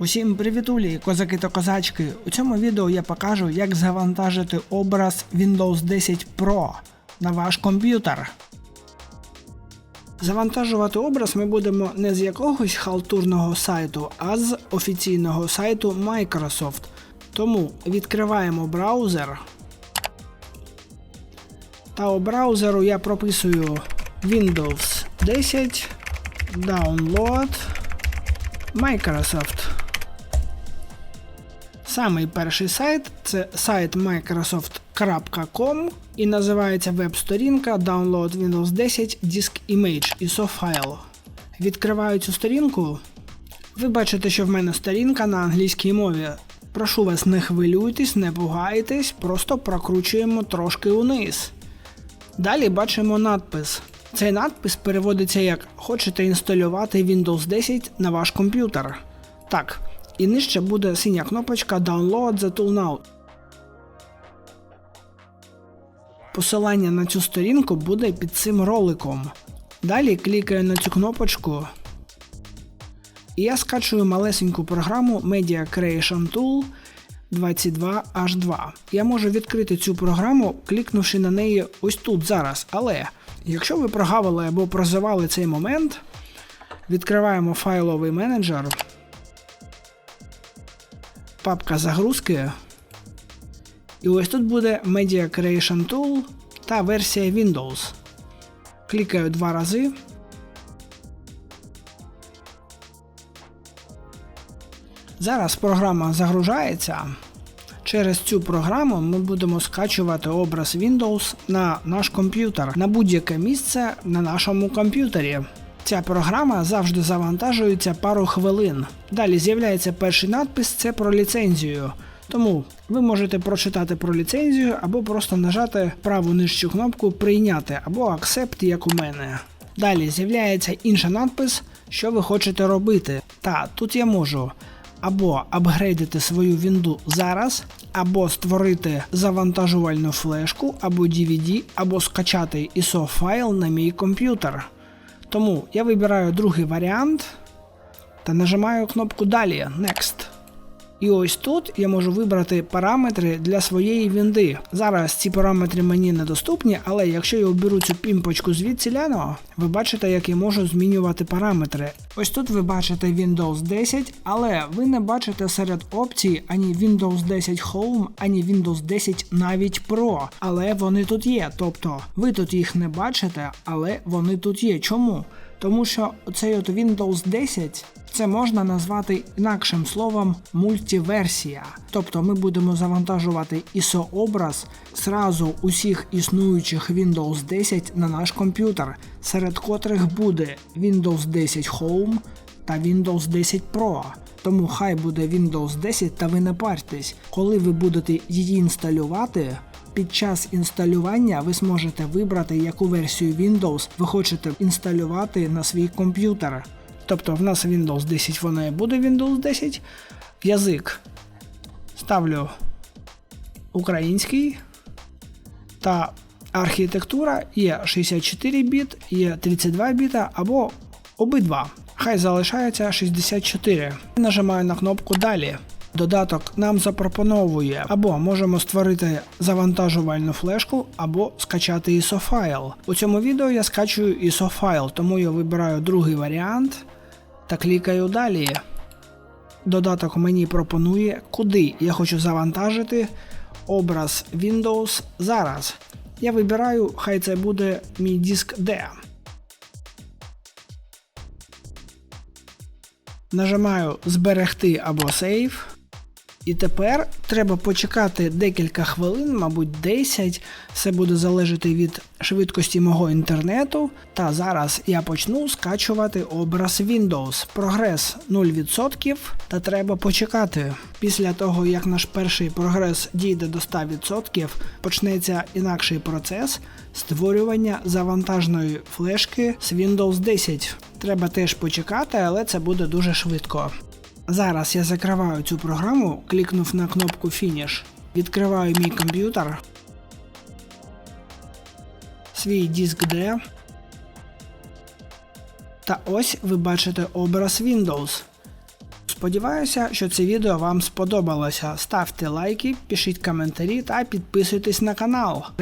Усім привітулі, козаки та козачки! У цьому відео я покажу, як завантажити образ Windows 10 Pro на ваш комп'ютер. Завантажувати образ ми будемо не з якогось халтурного сайту, а з офіційного сайту Microsoft. Тому відкриваємо браузер. Та у браузеру я прописую Windows 10 Download Microsoft. Самий перший сайт це сайт Microsoft.com і називається веб-сторінка Download Windows 10 Disk Image ISO файл. Відкриваю цю сторінку. Ви бачите, що в мене сторінка на англійській мові. Прошу вас, не хвилюйтесь, не пугайтесь, просто прокручуємо трошки униз. Далі бачимо надпис. Цей надпис переводиться як Хочете інсталювати Windows 10 на ваш комп'ютер. Так, і нижче буде синя кнопочка Download the Tool Now. Посилання на цю сторінку буде під цим роликом. Далі клікаю на цю кнопочку. І я скачую малесеньку програму Media Creation Tool 22H2. Я можу відкрити цю програму, клікнувши на неї ось тут зараз. Але якщо ви прогавили або прозивали цей момент, відкриваємо файловий менеджер, папка загрузки. І ось тут буде Media Creation Tool та версія Windows. Клікаю два рази. Зараз програма загружається. Через цю програму ми будемо скачувати образ Windows на наш комп'ютер на будь-яке місце на нашому комп'ютері. Ця програма завжди завантажується пару хвилин. Далі з'являється перший надпис це про ліцензію. Тому ви можете прочитати про ліцензію або просто нажати праву нижчу кнопку Прийняти або Accept, як у мене. Далі з'являється інша надпис, що ви хочете робити. Та тут я можу або апгрейдити свою вінду зараз, або створити завантажувальну флешку, або DVD, або скачати ISO файл на мій комп'ютер. Тому я вибираю другий варіант та нажимаю кнопку Далі Next. І ось тут я можу вибрати параметри для своєї вінди. Зараз ці параметри мені недоступні, але якщо я оберу цю пімпочку звідсіляно, ви бачите, як я можу змінювати параметри. Ось тут ви бачите Windows 10, але ви не бачите серед опцій ані Windows 10 Home, ані Windows 10 навіть Pro. Але вони тут є. Тобто ви тут їх не бачите, але вони тут є. Чому? Тому що цей от Windows 10 це можна назвати інакшим словом мультиверсія. Тобто ми будемо завантажувати ISO образ зразу усіх існуючих Windows 10 на наш комп'ютер, серед котрих буде Windows 10 Home та Windows 10 Pro. Тому хай буде Windows 10 та ви не парьтесь, коли ви будете її інсталювати. Під час інсталювання ви зможете вибрати, яку версію Windows ви хочете інсталювати на свій комп'ютер. Тобто в нас Windows 10 вона і буде Windows 10. Язик ставлю український. Та архітектура є 64 біт, є 32 біта або обидва. Хай залишається 64. Нажимаю на кнопку Далі. Додаток нам запропоновує або можемо створити завантажувальну флешку, або скачати ISO файл. У цьому відео я скачую ISO файл, тому я вибираю другий варіант та клікаю далі. Додаток мені пропонує, куди я хочу завантажити образ Windows зараз. Я вибираю, хай це буде мій диск D. Нажимаю Зберегти або Сейв. І тепер треба почекати декілька хвилин, мабуть 10. Все буде залежати від швидкості мого інтернету. Та зараз я почну скачувати образ Windows. Прогрес 0%, та треба почекати. Після того, як наш перший прогрес дійде до 100%, почнеться інакший процес створювання завантажної флешки з Windows 10. Треба теж почекати, але це буде дуже швидко. Зараз я закриваю цю програму, клікнув на кнопку Finish, відкриваю мій комп'ютер, свій диск D. Та ось ви бачите образ Windows. Сподіваюся, що це відео вам сподобалося. Ставте лайки, пишіть коментарі та підписуйтесь на канал.